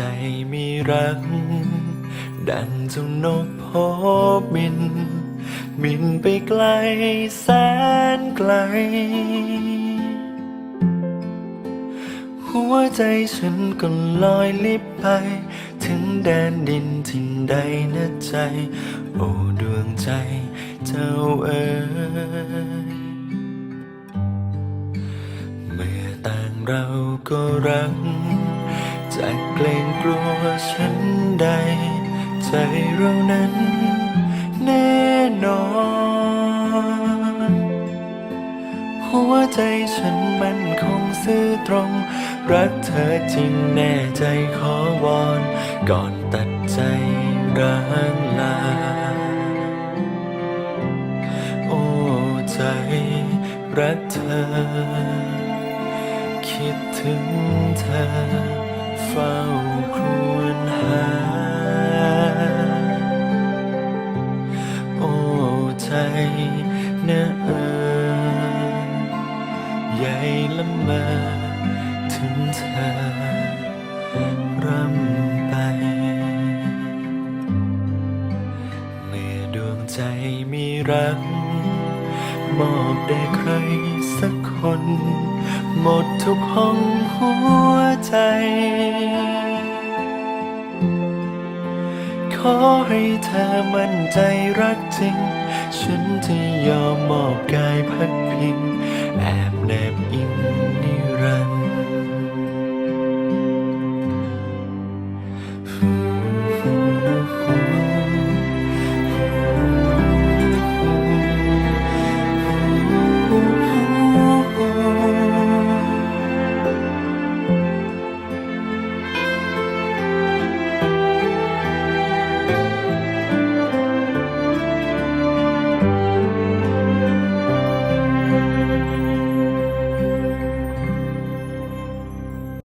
ใจมีรัก ดังเจ้านกพบบิน บินไปไกลแสนไกล หัวใจฉันก็ลอยลิบไป ถึงแดนดินที่ใดนะใจ โอ้ดวงใจเจ้าเอ๋ยเมื่อต่างเราก็รัก จะเกรงกลัวฉันใด ใจเรานั้นแน่นอน หัวใจฉันมันคงซื่อตรง รักเธอจริงแน่ใจขอวอน ก่อนตัดใจร้างลา โอ้ใจรักเธอ คิดถึงเธอ นะเออใหญ่ละมอถึงเธอร่ำไป เมื่อดวงใจมีรัก มอบได้ใครสักคน หมดทุกห้องหัวใจ อให้เธอมั่นใจรักจริง ฉันจะยอมมอบกายพักพิง